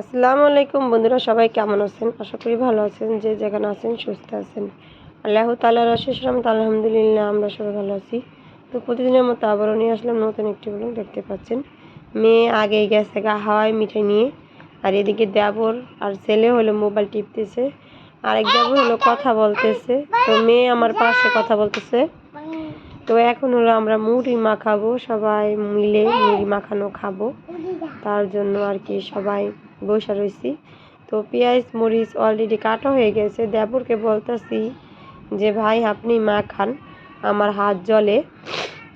আসসালামু আলাইকুম বন্ধুরা, সবাই কেমন আছেন? আশা করি ভালো আছেন, যে যেখানে আছেন সুস্থ আছেন। আল্লাহ তালার শেষ রহমত, আলহামদুলিল্লাহ আমরা সবাই ভালো আছি। তো প্রতিদিনের মতো আবারও নিয়ে আসলাম নতুন একটি ব্লগ দেখতে পাচ্ছেন? মেয়ে আগেই গেছে গা, হাওয়ায় মিঠাই নিয়ে। আর এদিকে দেবর আর ছেলে হলো মোবাইল টিপতেছে। আরেক দেবর হলো কথা বলতেছে। তো মেয়ে আমার পাশে কথা বলতেছে। তো এখন হলো আমরা মুড়ি মাখাবো, সবাই মিলে মুড়ি মাখানো খাব। তার জন্য আর কি সবাই বসে রয়েছি তো পেঁয়াজ, মরিচ অলরেডি কাটা হয়ে গেছে। দেবরকে বলতেছি যে, ভাই, আপনি মা খান, আমার হাত জলে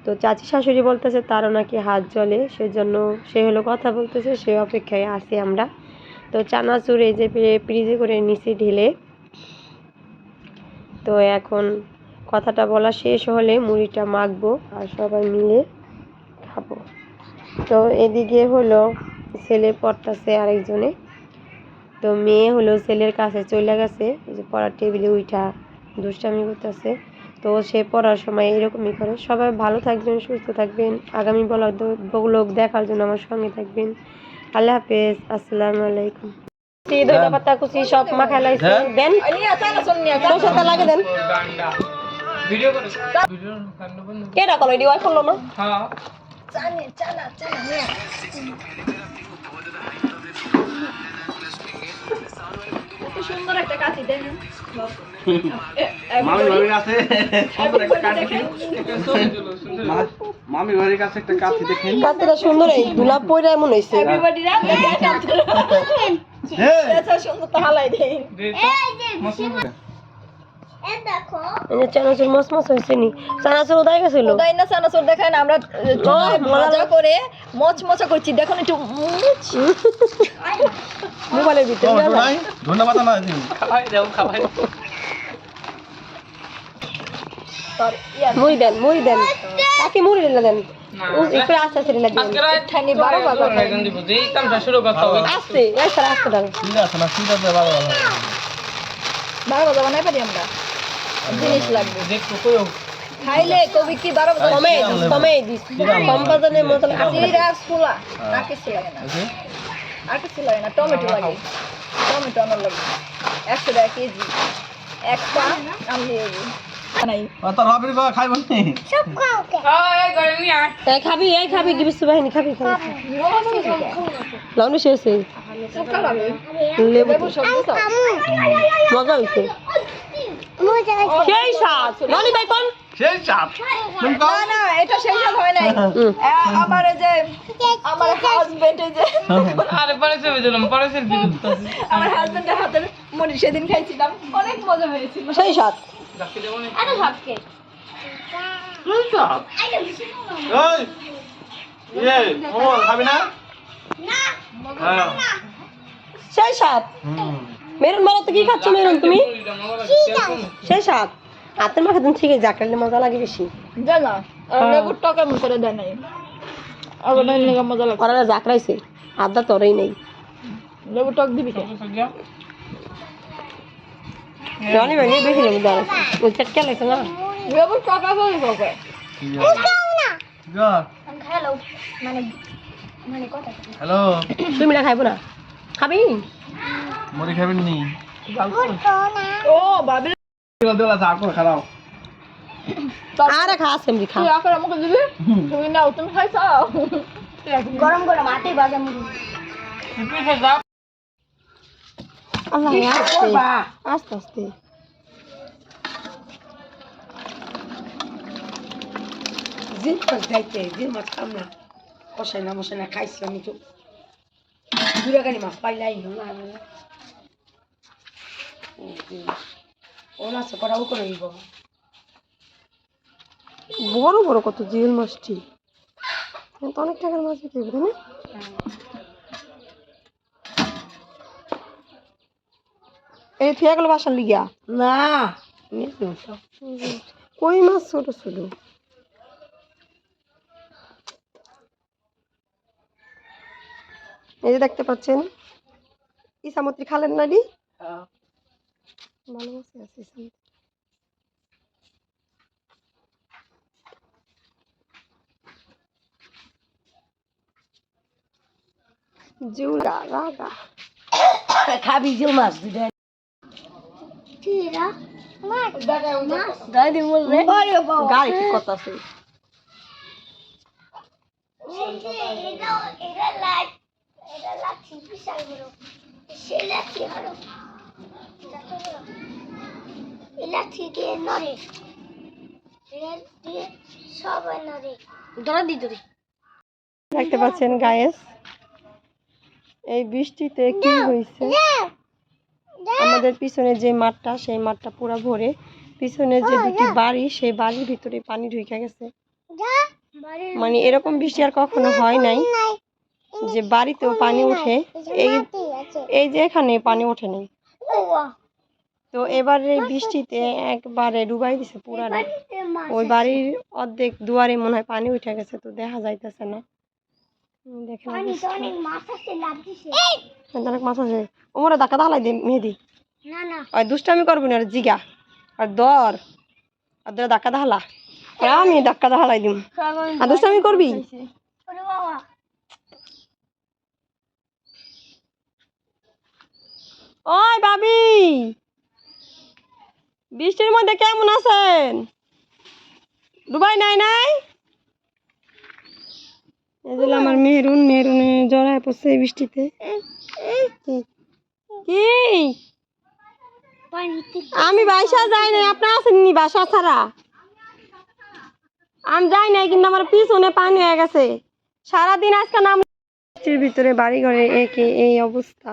তো চাচি শাশুড়ি বলতেছে, তারও নাকি হাত জলে সেজন্য সে হলো কথা বলতেছে, সে অপেক্ষায় আছি আমরা। তো চানাচুর এই যে ফ্রিজে করে নিচে ঢেলে। তো এখন কথাটা বলা শেষ হলে মুড়িটা মাখবো আর সবাই মিলে খাব। তো এদিকে হলো ছেলে পড়তেছে আরেকজনে। তো মেয়ে হলো ছেলের কাছে চলে গেছে যে পড়ার টেবিলে উঠা দুষ্টামি করতেছে। তো সে পড়ার সময় এরকমই করে। সবাই ভালো থাকবেন সুস্থ থাকবেন। আগামী ব্লগ দেখার জন্য আমার সঙ্গে থাকবেন। আল্লাহ হাফেজ আসসালামু আলাইকুম। ধনে পাতা কুচি সব মাখা লাগছে দেন। সরষেটা লাগে ওয়াই করল না? মামি বাড়ির কাছে সুন্দর একটা কাঠি মামি বাড়ির কাছে একটা কাঠি দেখেন। সুন্দর এই দুলা পয়রা এমন হয়েছে হ্যাঁ। এই যে চানাচুর মস মস হয়েছে নি। চানাচুর উদায় গেছিল? উদয় না সানাসুর দেখায় না আমরা ভাজা করে মচমচা করছি। দেখুন একটু মোবাইলের ভিতরে? ধন্যবাদ না দিন। তোর ইয়া। মুড়ি দেন মুড়ি দেন। কাকে মুড়ি দিলে দেন? একটু আস্তে আস্তে দিলে দেন। ঠানি বারো বাজা। আস্তে আস্তে। বারো বাজা বানাই পারি আমরা? জিনিস লাগবে। খাইলে কবি কি বারো কমে কমে দিস কম ছোলা আর কিছু লাগে না। আর কিছু লাগে না। টমেটো লাগে। টমেটো আমার লাগে। একশো টাকা কেজি। একটা আমি খাবি এই খাবি দিবি সুবাহিনী খাবি শেষ হয়ে লেবু। মজা হয়েছে? সেই স্বাদ। লাউনি ভাই কোন? সেই কও? না না এটা সেই সব হয় নাই। আমার এই যে আমার হাজবেন্ড এই যে আমার হাজবেন্ডের হাতের মুড়ি সেদিন খাইছিলাম। অনেক মজা হয়েছিল। সেই স্বাদ। সেই চাপ। ওই, ইয়ে, ও, খাবি না? হ্যাঁ। সেই স্বাদ। হুম। মেরুন বলো তো কি খাচ্ছ মেরুন তুমি? সেই স্বাদ। হাতের মাখা তুমি ঠিক আছে জাকালে মজা লাগে বেশি। জানা লেবুর টকের মতো দেয় নাই? আবার নাই লেগে মজা লাগে। ওরা জাকরাইছে আদা তরেই নেই। লেবু টক দিবি ভাই বেশি লেবু দেওয়া ওই চটকে লাগছে না? লেবুর টক আছে ওই টকে হ্যালো। তুমি না খাইবো না। খাবি? খাবেন নি? ও চা করে খারাও। আরে খা সেমরি খা। তুই আকার আমাকে দিবি তুমি নাও তুমি খাইছো গরম গরম আটে বাজা মুড়ি। আল্লাহ আস্তে। আস্তে আস্তে। জিন মাছ খাইতে জিন মাছ খাম না কষাই না মশাই না খাইছি আমি তো। দুরাগানি মাছ পাইলাই না। ও করে দিব বড় বড় কত জিল মাছটি? তো অনেক টাকার মাছ বিক্রি করে না? এই থিয়া গেল বাসার লিগিয়া না কই মাছ ছোট ছোট? এই যে দেখতে পাচ্ছেন ইসামত্রী খালেন নাডি? ভালো মাছ আছে জিউরা রাগা। খাবি মাছ দুটা দাদি বলবে গাড়ি কি কথা আছে? দেখতে পাচ্ছেন গায়েস এই বৃষ্টিতে কি হয়েছে? আমাদের পিছনে যে মাঠটা সেই মাঠটা পুরো ভরে পিছনে যে দুটি বাড়ি সেই বাড়ির ভিতরে পানি ঢুকে গেছে। মানে এরকম বৃষ্টি আর কখনো হয় নাই। যে বাড়িতেও পানি উঠে এই এই যে এখানে পানি ওঠে নাই। তো এবারে এই বৃষ্টিতে একবারে ডুবাই দিছে পুরাটা। ওই বাড়ির অর্ধেক দুয়ারে মনে হয় পানি উঠে গেছে তো দেখা যাইতেছে না। দেখেন অনেক মাছ আছে ওমরা ধাক্কা দালাই দে মেহেদি। আর দুষ্টামি করব না জিগা। আর দর আর দর ধাক্কা দাহালা আর আমি ধাক্কা দিম। আর দুষ্টামি করবি? ওই বাবি! বৃষ্টির মধ্যে কেমন আছেন? ডুবাই নাই নাই? আমার মেহরুন মেহরুনে জড়ায় পড়ছে এই বৃষ্টিতে। কি? কি আমি বাসা যাই নাই আপনি আসেননি বাসা ছাড়া? আমি যাই নাই কিন্তু আমার পিছনে পানি হয়ে গেছে। সারাদিন আজকে নাম বৃষ্টির ভিতরে বাড়ি ঘরে একে এই অবস্থা।